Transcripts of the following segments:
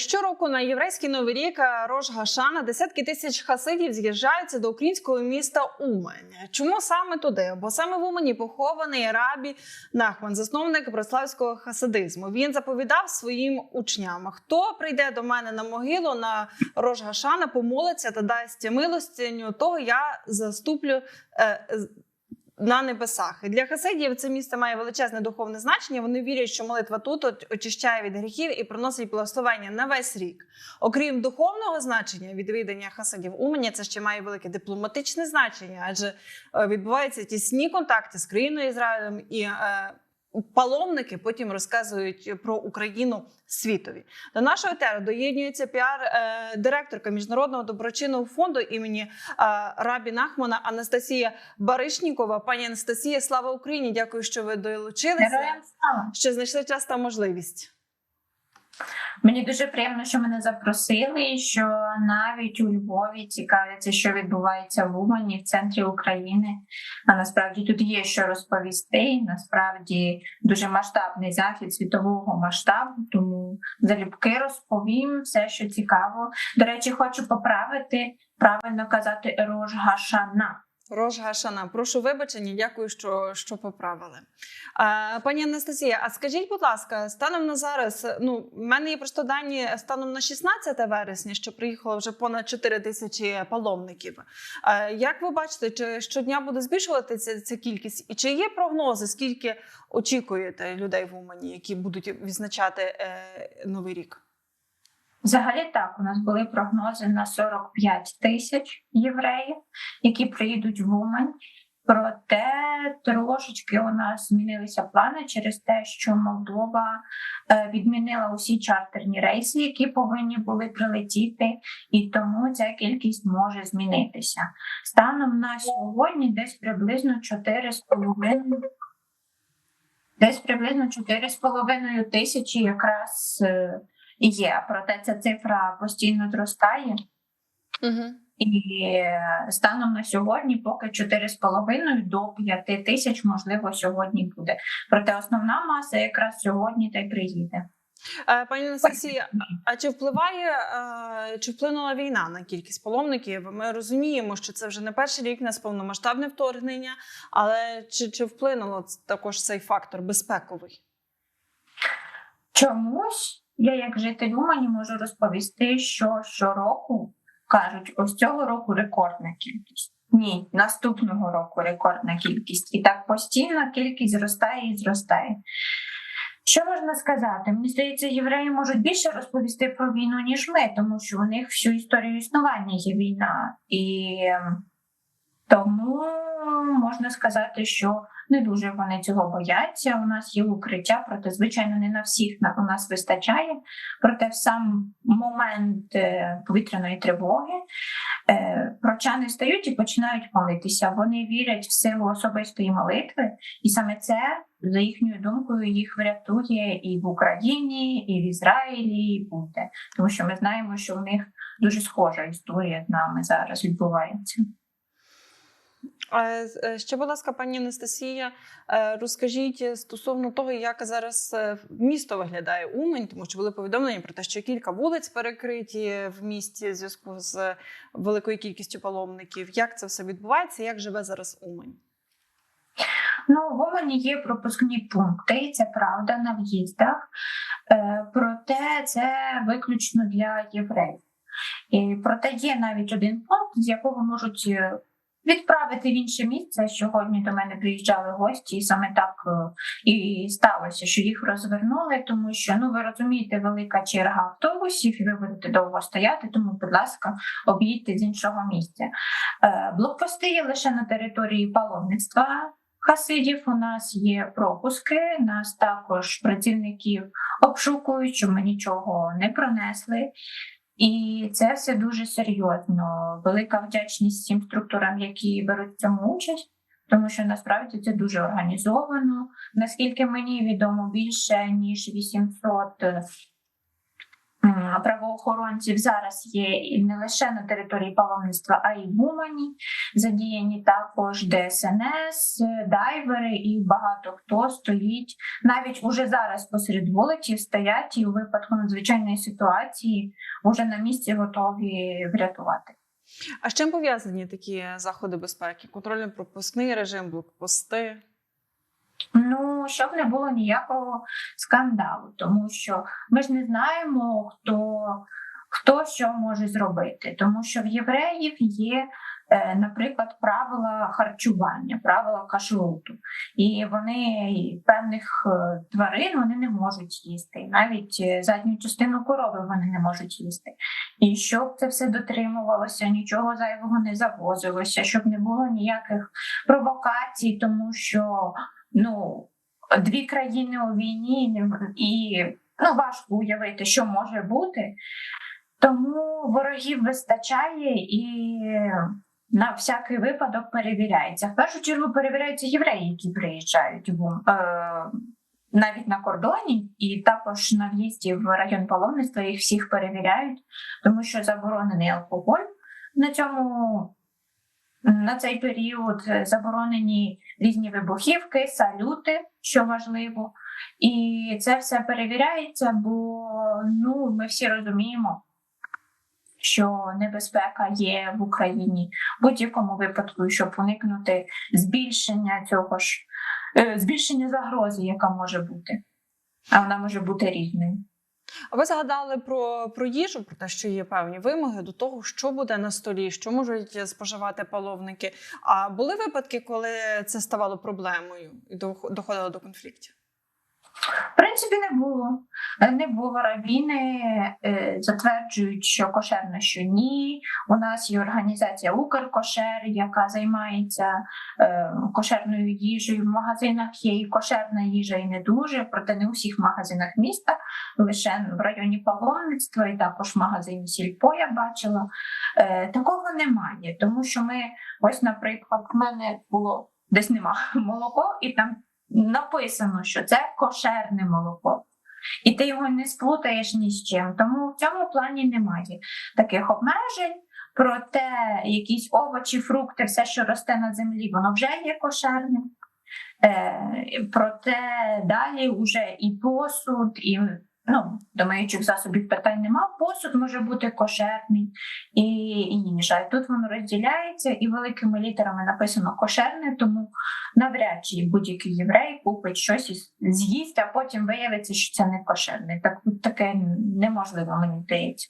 Щороку на єврейський новий рік е, Рош Гашана десятки тисяч хасидів з'їжджаються до українського міста Умань. Чому саме туди? Бо саме в Умані похований рабі Нахман, засновник братславського хасидизму. Він заповідав своїм учням: хто прийде до мене на могилу на Рош Гашана, помолиться та дасть милостиню, того я заступлю. е, на небесах І для хасидів це місце має величезне духовне значення. Вони вірять, що молитва тут очищає від гріхів і приносить благословення на весь рік. Окрім духовного значення відвідання хасидів Умані, це ще має велике дипломатичне значення, адже е, відбуваються тісні контакти з країною Ізраїлем і. Е, Паломники потім розказують про Україну світові. До нашого етеру доєднюється піар-директорка міжнародного доброчинного фонду імені е, Рабі Нахмана Анастасія Баришнікова. Пані Анастасія, слава Україні! Дякую, що ви долучилися. Що знайшли час та можливість. Мені дуже приємно, що мене запросили, що навіть у Львові цікавляться, що відбувається в Умані, в центрі України. А насправді тут є що розповісти. Насправді дуже масштабний захід світового масштабу. Тому залюбки розповім все, що цікаво. До речі, хочу поправити правильно казати Рож Гашана. Рож прошу вибачення, дякую, що, що поправили. А, пані Анастасія, а скажіть, будь ласка, станом на зараз, ну, в мене є просто дані станом на 16 вересня, що приїхало вже понад 4 тисячі паломників. А, як ви бачите, чи щодня буде збільшуватися ця кількість? І чи є прогнози, скільки очікуєте людей в Умані, які будуть відзначати е, Новий рік? Взагалі так, у нас були прогнози на 45 тисяч євреїв, які приїдуть в Умань. Проте трошечки у нас змінилися плани через те, що Молдова е, відмінила усі чартерні рейси, які повинні були прилетіти, і тому ця кількість може змінитися. Станом на сьогодні десь приблизно 4,5 десь приблизно 4,5 тисячі якраз е, є. Проте ця цифра постійно зростає. Угу. І станом на сьогодні поки 4,5 до 5 тисяч, можливо, сьогодні буде. Проте основна маса якраз сьогодні та й приїде. Е, Пані Анастасія, а чи впливає е, чи вплинула війна на кількість паломників? Ми розуміємо, що це вже не перший рік на повномасштабне вторгнення, але чи, чи вплинуло також цей фактор безпековий? Чомусь я, як житель Умані, можу розповісти, що щороку кажуть, ось цього року рекордна кількість. Ні, наступного року рекордна кількість. І так постійно кількість зростає і зростає. Що можна сказати? Мені здається, євреї можуть більше розповісти про війну, ніж ми, тому що у них всю історію існування є війна. І ем, тому можна сказати, що не дуже вони цього бояться. У нас є укриття, проте, звичайно, не на всіх у нас вистачає. Проте в сам момент е, повітряної тривоги е, прочани стають і починають молитися. Вони вірять в силу особистої молитви, і саме це, за їхньою думкою, їх врятує і в Україні, і в Ізраїлі, і буде. Тому що ми знаємо, що в них дуже схожа історія з нами зараз відбувається. Е, е, Ще, будь ласка, пані Анастасія, е, розкажіть стосовно того, як зараз е, місто виглядає Умань, тому що були повідомлення про те, що кілька вулиць перекриті в місті в зв'язку з великою кількістю паломників. Як це все відбувається? Як живе зараз Умань? Ну, в Умані є пропускні пункти, це правда на в'їздах. Е, проте це виключно для євреїв. І проте є навіть один пункт, з якого можуть е, відправити в інше місце. Сьогодні до мене приїжджали гості, і саме так е, і сталося, що їх розвернули, тому що ну ви розумієте, велика черга автобусів, і ви будете довго стояти. Тому, будь ласка, об'їдьте з іншого місця. Е, Блокпости є лише на території паломництва. Хасидів у нас є пропуски, нас також працівників обшукують, щоб ми нічого не пронесли. І це все дуже серйозно. Велика вдячність всім структурам, які беруть в цьому участь, тому що насправді це дуже організовано. Наскільки мені відомо, більше ніж 800 м, правоохоронців зараз є і не лише на території паломництва, а й в Умані. Задіяні також ДСНС, дайвери і багато хто стоїть. Навіть уже зараз посеред вулиці стоять і у випадку надзвичайної ситуації вже на місці готові врятувати. А з чим пов'язані такі заходи безпеки? Контрольно-пропускний режим, блокпости? Ну, щоб не було ніякого скандалу, тому що ми ж не знаємо, хто, хто що може зробити, тому що в євреїв є, е, наприклад, правила харчування, правила кашруту, і вони певних е, тварин вони не можуть їсти, навіть е, задню частину корови вони не можуть їсти. І щоб це все дотримувалося, нічого зайвого не завозилося, щоб не було ніяких провокацій, тому що ну, дві країни у війні, і ну, важко уявити, що може бути. Тому ворогів вистачає і на всякий випадок перевіряється. В першу чергу перевіряються євреї, які приїжджають в е, навіть на кордоні, і також на в'їзді в район паломництва їх всіх перевіряють, тому що заборонений алкоголь на цьому. На цей період е, заборонені різні вибухівки, салюти, що важливо, і це все перевіряється, бо ну ми всі розуміємо, що небезпека є в Україні. В будь-якому випадку, щоб уникнути збільшення цього ж е, збільшення загрози, яка може бути, а вона може бути різною. Ви згадали про, про їжу, про те, що є певні вимоги до того, що буде на столі, що можуть споживати паломники. А були випадки, коли це ставало проблемою і дох- доходило до конфліктів? В принципі, не було. Е, Не було равіни, е, затверджують, що кошерно, що ні. У нас є організація Укркошер, яка займається е, кошерною їжею. В магазинах є і кошерна їжа, і не дуже, проте не у всіх магазинах міста, лише в районі паломництва і також в магазині Сільпо я бачила. Такого немає, тому що ми, ось, наприклад, в мене було десь нема молоко, і там написано, що це кошерне молоко. І ти його не сплутаєш ні з чим. Тому в цьому плані немає таких обмежень. Проте якісь овочі, фрукти, все, що росте на землі, воно вже є кошерним. Е, проте далі вже і посуд, і ну, до миючих засобів питань нема. Посуд може бути кошерний і, і їжа. І тут воно розділяється, і великими літерами написано кошерне, тому навряд чи будь-який єврей купить щось і з'їсть, а потім виявиться, що це не кошерне. Так таке неможливо, мені здається.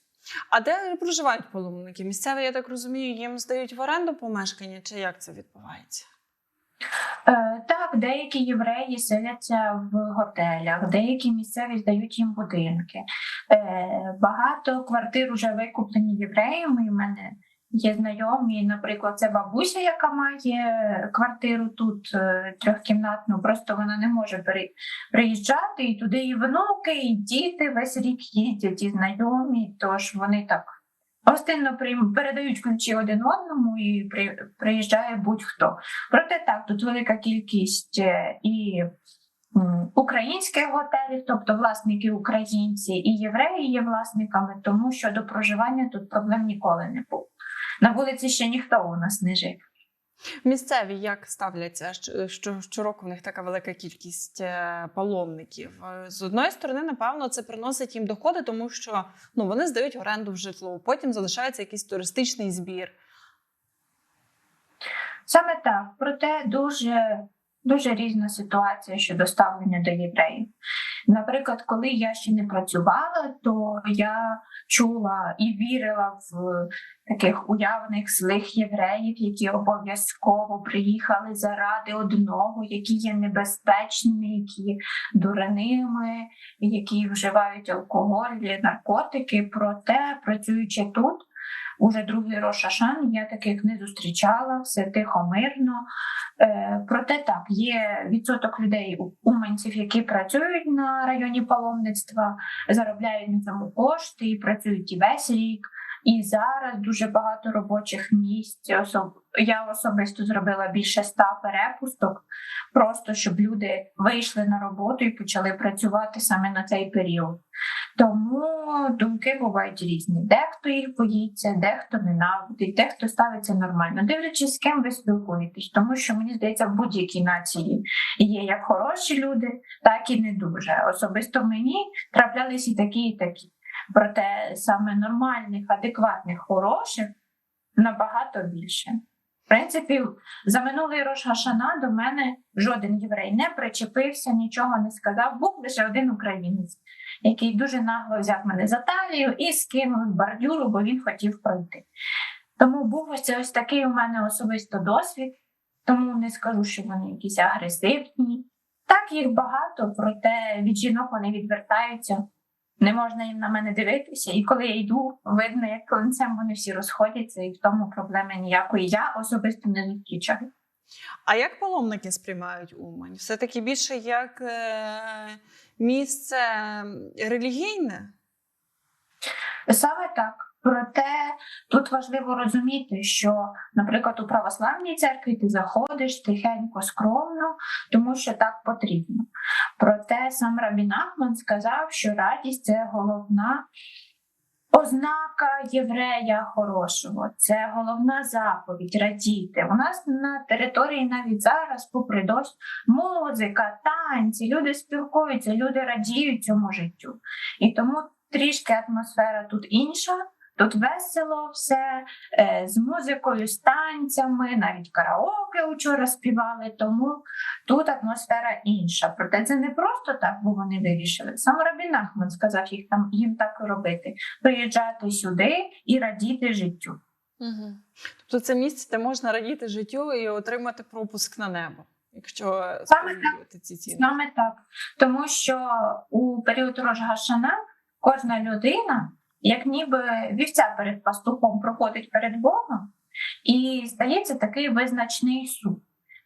А де проживають паломники? Місцеві, я так розумію, їм здають в оренду помешкання, чи як це відбувається? Е, так, деякі євреї селяться в готелях, деякі місцеві здають їм будинки. Е, багато квартир вже викуплені євреями. У мене є знайомі, наприклад, це бабуся, яка має квартиру тут е, трьохкімнатну. Просто вона не може приїжджати, і туди і внуки, і діти весь рік їздять, і знайомі. Тож вони так гостинно передають ключі один одному і при, приїжджає будь-хто. Проте так, тут велика кількість е, і українських готелів, тобто власники українці, і євреї є власниками, тому що до проживання тут проблем ніколи не було. На вулиці ще ніхто у нас не жив. Місцеві як ставляться, що, що щороку в них така велика кількість е, паломників. Е, З одної сторони, напевно, це приносить їм доходи, тому що ну, вони здають оренду в житло, потім залишається якийсь туристичний збір. Саме так, проте дуже, дуже різна ситуація щодо ставлення до євреїв. Наприклад, коли я ще не працювала, то я чула і вірила в таких уявних злих євреїв, які обов'язково приїхали заради одного, які є небезпечними, які дурними, які вживають алкоголь, наркотики. Проте, працюючи тут, уже другий Рошашан, я таких не зустрічала, все тихо, мирно. Е, проте так, є відсоток людей уманців, які працюють на районі паломництва, заробляють на цьому кошти і працюють і весь рік. І зараз дуже багато робочих місць. Я особисто зробила більше ста перепусток, просто щоб люди вийшли на роботу і почали працювати саме на цей період. Тому думки бувають різні. Дехто їх боїться, дехто ненавидить, дехто ставиться нормально, дивлячись, з ким ви спілкуєтесь, тому що мені здається, в будь-якій нації є як хороші люди, так і не дуже. Особисто мені траплялись і такі, і такі. Проте саме нормальних, адекватних, хороших набагато більше. В принципі, за минулий Рош Гашана до мене жоден єврей не причепився, нічого не сказав. Був лише один українець, який дуже нагло взяв мене за талію і скинув бордюру, бо він хотів пройти. Тому був ось це ось такий у мене особисто досвід, тому не скажу, що вони якісь агресивні. Так, їх багато, проте від жінок вони відвертаються. Не можна їм на мене дивитися, і коли я йду, видно, як клинцем вони всі розходяться, і в тому проблеми ніякої. Я особисто не зустрічаю. А як паломники сприймають Умань? Все таки більше як е, місце релігійне? Саме так. Проте тут важливо розуміти, що, наприклад, у православній церкві ти заходиш тихенько, скромно, тому що так потрібно. Проте сам Рабін Ахман сказав, що радість це головна ознака єврея хорошого, це головна заповідь радіти. У нас на території навіть зараз, попри дощ, музика, танці, люди спілкуються, люди радіють цьому життю. І тому трішки атмосфера тут інша. Тут весело все е, з музикою, з танцями, навіть караоке учора співали, тому тут атмосфера інша. Проте це не просто так, бо вони вирішили. Сам Рабін Ахман сказав їх там їм так робити: приїжджати сюди і радіти життю. Угу. Тобто це місце, де можна радіти життю і отримати пропуск на небо, якщо Саме сповідувати ці ціни. Саме так, тому що у період Рожгашана кожна людина, як ніби вівця перед пастухом, проходить перед Богом, і стається такий визначний суд.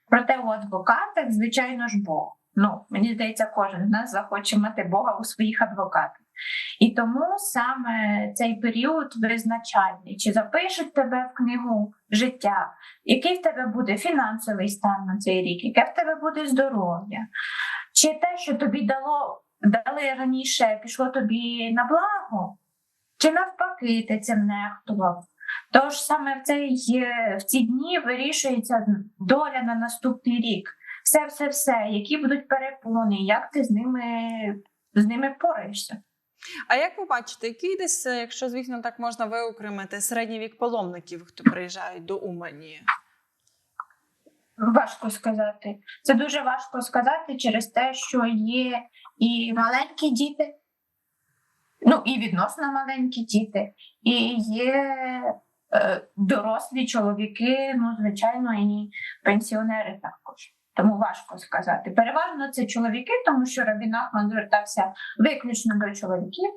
Проте у адвокатах, звичайно ж, Бог. Ну, мені здається, кожен з нас захоче мати Бога у своїх адвокатах. І тому саме цей період визначальний, чи запишуть тебе в книгу життя, який в тебе буде фінансовий стан на цей рік, яке в тебе буде здоров'я, чи те, що тобі дало, дали раніше, пішло тобі на благо, чи навпаки ти цим нехтував. Тож саме в, цей, е, в ці дні вирішується доля на наступний рік. Все, все, все, які будуть перепони, як ти з ними, з ними пораєшся. А як ви бачите, який десь, е, якщо звісно так можна виокремити, середній вік паломників, хто приїжджають до Умані? Важко сказати. Це дуже важко сказати через те, що є і маленькі діти, ну і відносно маленькі діти, і є е, дорослі чоловіки, ну, звичайно, і пенсіонери також. Тому важко сказати. Переважно це чоловіки, тому що Ахман звертався виключно до чоловіків,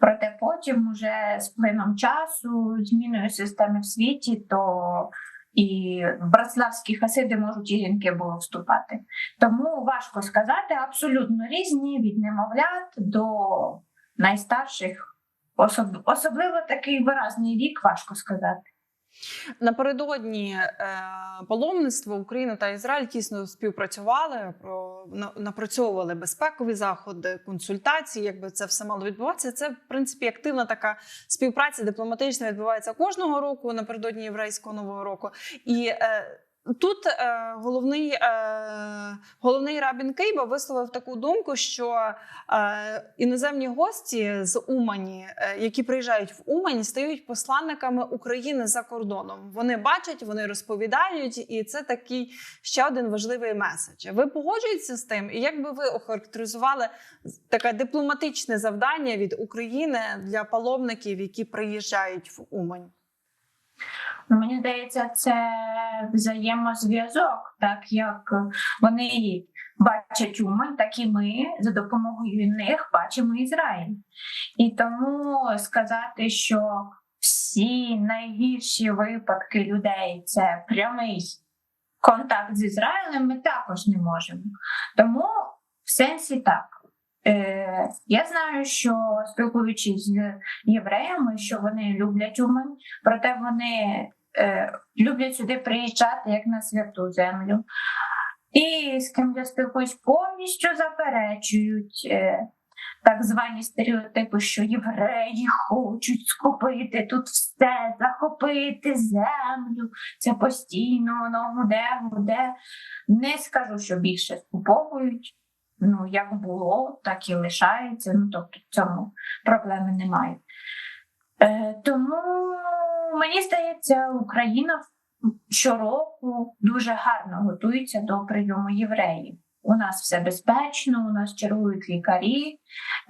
проте потім, уже з плином часу, зміною системи в світі, то і братславські хасиди можуть і жінки було вступати. Тому важко сказати, абсолютно різні від немовлят до найстарших. Особ... Особливо такий виразний вік, важко сказати. Напередодні е, паломництва Україна та Ізраїль тісно співпрацювали, про на- напрацьовували безпекові заходи, консультації. Якби це все мало відбуватися. Це в принципі активна така співпраця дипломатична відбувається кожного року напередодні єврейського нового року. І е, тут е, головний, е, головний рабін Кейба висловив таку думку, що е, іноземні гості з Умані, е, які приїжджають в Умань, стають посланниками України за кордоном. Вони бачать, вони розповідають, і це такий ще один важливий меседж. Ви погоджуєтеся з тим? І як би ви охарактеризували таке дипломатичне завдання від України для паломників, які приїжджають в Умань? Мені здається, це взаємозв'язок, так як вони бачать Умань, так і ми за допомогою них бачимо Ізраїль. І тому сказати, що всі найгірші випадки людей це прямий контакт з Ізраїлем, ми також не можемо. Тому в сенсі так. Е, я знаю, що спілкуючись з євреями, що вони люблять Умань, проте вони е, люблять сюди приїжджати як на святу землю. І з ким я спілкуюсь, повністю заперечують е, так звані стереотипи, що євреї хочуть скупити тут все, захопити землю. Це постійно воно гуде, гуде. Не скажу, що більше скуповують. Ну, як було, так і лишається. Ну, тобто, в цьому проблеми немає. Е, тому мені здається, Україна щороку дуже гарно готується до прийому євреїв. У нас все безпечно, у нас чергують лікарі,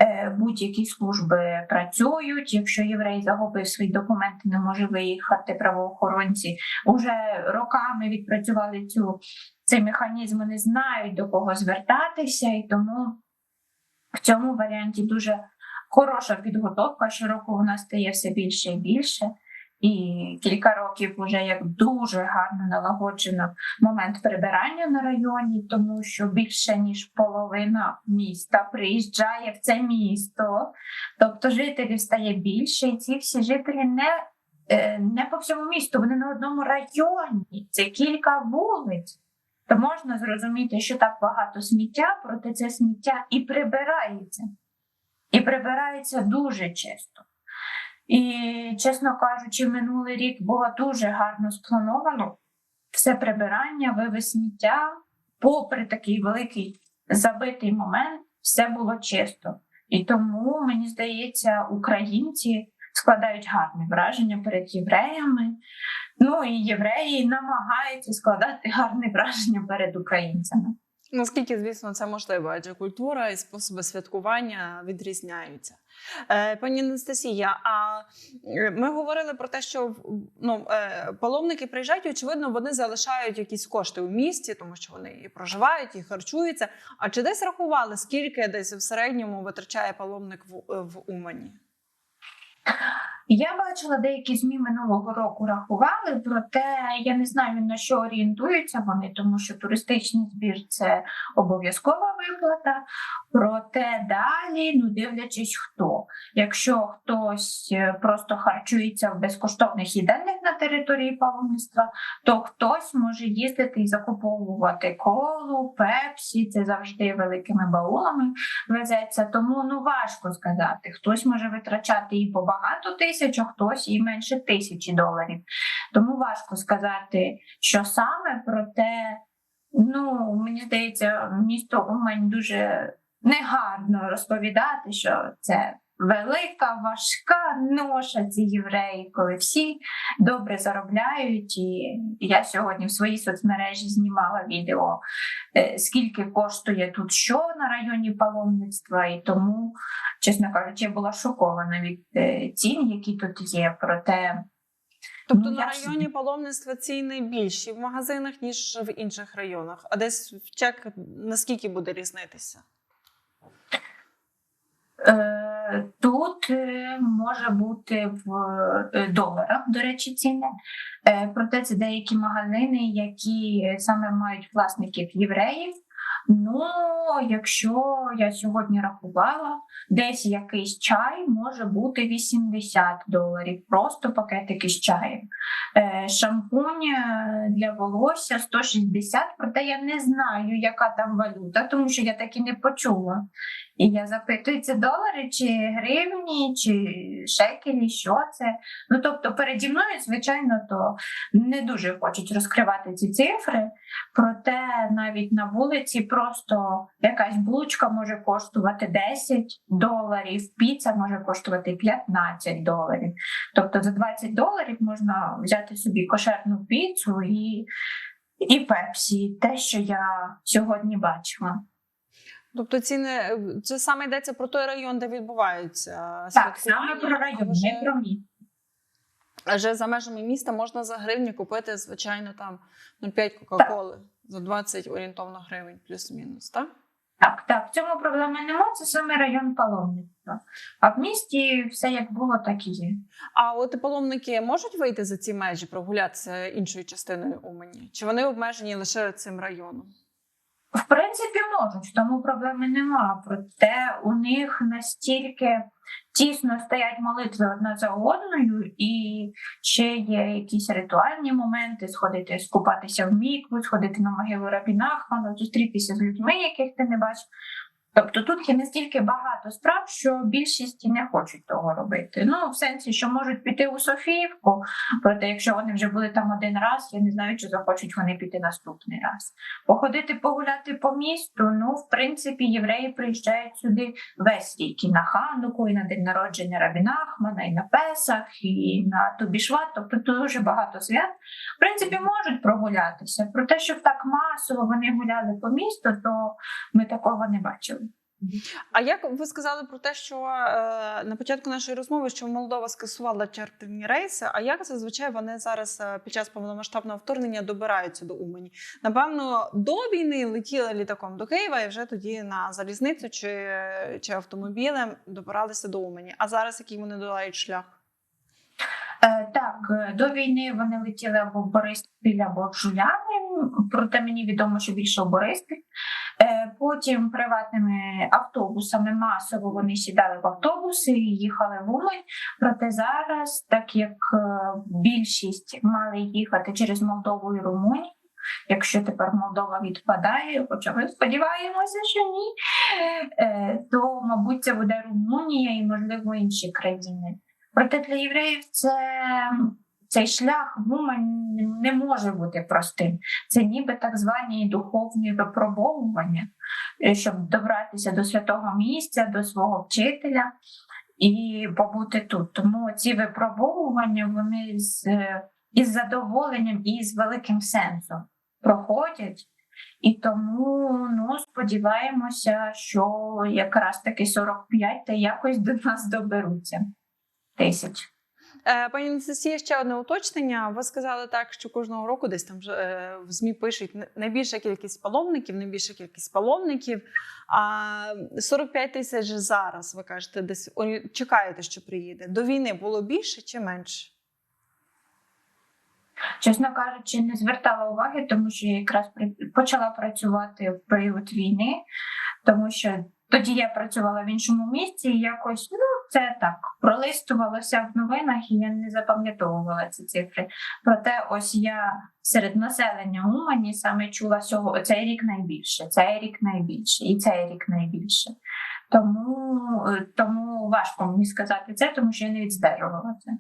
е, будь-які служби працюють. Якщо єврей загубив свої документи, не може виїхати правоохоронці. Уже роками відпрацювали цю цей механізм, вони знають до кого звертатися, і тому в цьому варіанті дуже хороша підготовка. Щороку вона стає все більше і більше. І кілька років вже як дуже гарно налагоджено момент прибирання на районі, тому що більше ніж половина міста приїжджає в це місто, тобто жителів стає більше, і ці всі жителі не, е, не по всьому місту, вони на одному районі. Це кілька вулиць. То можна зрозуміти, що так багато сміття, проте це сміття і прибирається. І прибирається дуже часто. І, чесно кажучи, минулий рік було дуже гарно сплановано все прибирання, вивез сміття. Попри такий великий забитий момент, все було чисто. І тому, мені здається, українці складають гарне враження перед євреями. Ну і євреї намагаються складати гарне враження перед українцями. Наскільки, звісно, це можливо, адже культура і способи святкування відрізняються. Е, пані Анастасія, а е, ми говорили про те, що ну, е, паломники приїжджають, очевидно, вони залишають якісь кошти у місті, тому що вони і проживають, і харчуються. А чи десь рахували, скільки десь в середньому витрачає паломник в, в Умані? Я бачила деякі змі минулого року рахували, проте я не знаю на що орієнтуються вони, тому що туристичний збір це обов'язкова виплата. Проте далі, ну дивлячись, хто. Якщо хтось е, просто харчується в безкоштовних їдальних на території паломництва, то хтось може їздити і закуповувати колу, пепсі, це завжди великими баулами везеться. Тому ну важко сказати. Хтось може витрачати і по багато тисяч, а хтось і менше тисячі доларів. Тому важко сказати, що саме, проте, ну мені здається, місто Умань дуже негарно розповідати, що це. Велика, важка ноша ці євреї, коли всі добре заробляють. І я сьогодні в своїй соцмережі знімала відео, е, скільки коштує тут що на районі паломництва, і тому, чесно кажучи, я була шокована від е, цін, які тут є. Проте Тобто Ну, на районі паломництва ціни більші в магазинах, ніж в інших районах. А десь в чек наскільки буде різнитися? Е, Тут е, може бути в е, доларах, до речі, ціни. Е, Проте це деякі магазини, які саме мають власників євреїв. Ну, якщо я сьогодні рахувала, десь якийсь чай може бути 80 доларів, просто пакетики з чаєм. Шампунь для волосся 160, проте я не знаю, яка там валюта, тому що я так і не почула. І я запитую, це долари, чи гривні, чи шекелі, що це. Ну тобто, переді мною, звичайно, то не дуже хочуть розкривати ці цифри. Проте навіть на вулиці просто якась булочка може коштувати 10 доларів, піца може коштувати 15 доларів. Тобто за 20 доларів можна взяти собі кошерну піцу і, і пепсі, те, що я сьогодні бачила. Тобто ціни це саме йдеться про той район, де відбуваються Так, саме про район, вже- не про міст. Адже за межами міста можна за гривні купити, звичайно, там 0,5 Кока-Коли за 20 орієнтовно гривень, плюс-мінус, так? Так, так, в цьому проблеми немає, це саме район паломництва. А в місті все як було, так і є. А от паломники можуть вийти за ці межі, прогулятися іншою частиною Умані? Чи вони обмежені лише цим районом? В принципі, можуть, тому проблеми нема. Проте у них настільки тісно стоять молитви одна за одною, і ще є якісь ритуальні моменти: сходити, скупатися в мікву, сходити на могилу Рабіна Ахмана, зустрітися з людьми, яких ти не бачив. Тобто тут є настільки багато справ, що більшість не хочуть того робити. Ну, в сенсі, що можуть піти у Софіївку, проте якщо вони вже були там один раз, я не знаю, чи захочуть вони піти наступний раз. Походити погуляти по місту. Ну, в принципі, євреї приїжджають сюди весь рік і на Хануку, і на день народження Рабіна Ахмана, і на Песах, і на Тубішват. Тобто дуже багато свят. В принципі, можуть прогулятися. Про те, щоб так масово вони гуляли по місту, то ми такого не бачили. А як ви сказали про те, що е, на початку нашої розмови, що Молдова скасувала чартерні рейси? А як зазвичай вони зараз е, під час повномасштабного вторгнення добираються до Умані? Напевно, до війни летіли літаком до Києва і вже тоді на залізницю чи, чи автомобілем добиралися до Умані. А зараз який вони долають шлях? Е, так, до війни вони летіли або в Бориспіль, або в Жуляни. Проте мені відомо, що більше в Бориспіль. Е, потім приватними автобусами масово вони сідали в автобуси і їхали в Умань. Проте зараз, так як е, більшість мали їхати через Молдову і Румунію. Якщо тепер Молдова відпадає, хоча ми сподіваємося, що ні, е, то, мабуть, це буде Румунія і, можливо, інші країни. Проте для євреїв це цей шлях в не може бути простим. Це ніби так звані духовні випробовування, е, щоб добратися до святого місця, до свого вчителя і побути тут. Тому ці випробовування вони з, е, із задоволенням і з великим сенсом проходять. І тому ну, сподіваємося, що якраз таки 45 та якось до нас доберуться тисяч. Е, Пані Анастасія, ще одне уточнення. Ви сказали так, що кожного року десь там вже, е, в ЗМІ пишуть найбільша кількість паломників, найбільша кількість паломників. А 45 тисяч зараз, ви кажете, десь чекаєте, що приїде. До війни було більше чи менше? Чесно кажучи, не звертала уваги, тому що я якраз почала працювати в період війни, тому що тоді я працювала в іншому місці, і якось ну це так пролистувалося в новинах, і я не запам'ятовувала ці цифри. Проте, ось я серед населення Умані саме чула всього цей рік найбільше, цей рік найбільше, і цей рік найбільше. Тому, е, тому важко мені сказати це, тому що я не відстежувала це.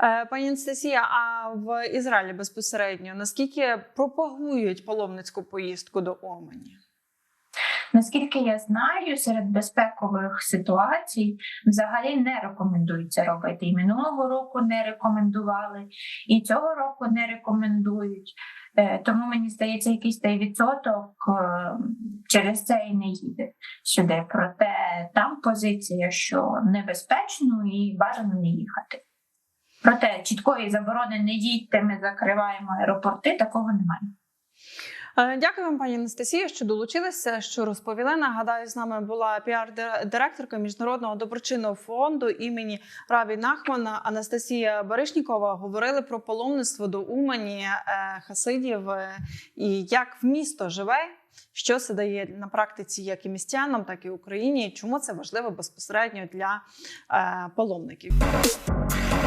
Е, Пані Анастасія, а в Ізраїлі безпосередньо наскільки пропагують паломницьку поїздку до Омані? Наскільки я знаю, серед безпекових ситуацій взагалі не рекомендується робити. І минулого року не рекомендували, і цього року не рекомендують. Е, Тому мені здається, якийсь той відсоток е, через це і не їде сюди. Проте там позиція, що небезпечно і бажано не їхати. Проте чіткої заборони не їдьте, ми закриваємо аеропорти, такого немає. Е, Дякую вам, пані Анастасія, що долучилися, що розповіли. Нагадаю, з нами була піар-директорка міжнародного доброчинного фонду імені Раві Нахмана Анастасія Баришнікова. Говорили про паломництво до Умані е, хасидів е, і як в місто живе. Що це дає на практиці як і містянам, так і Україні? Чому це важливо безпосередньо для паломників?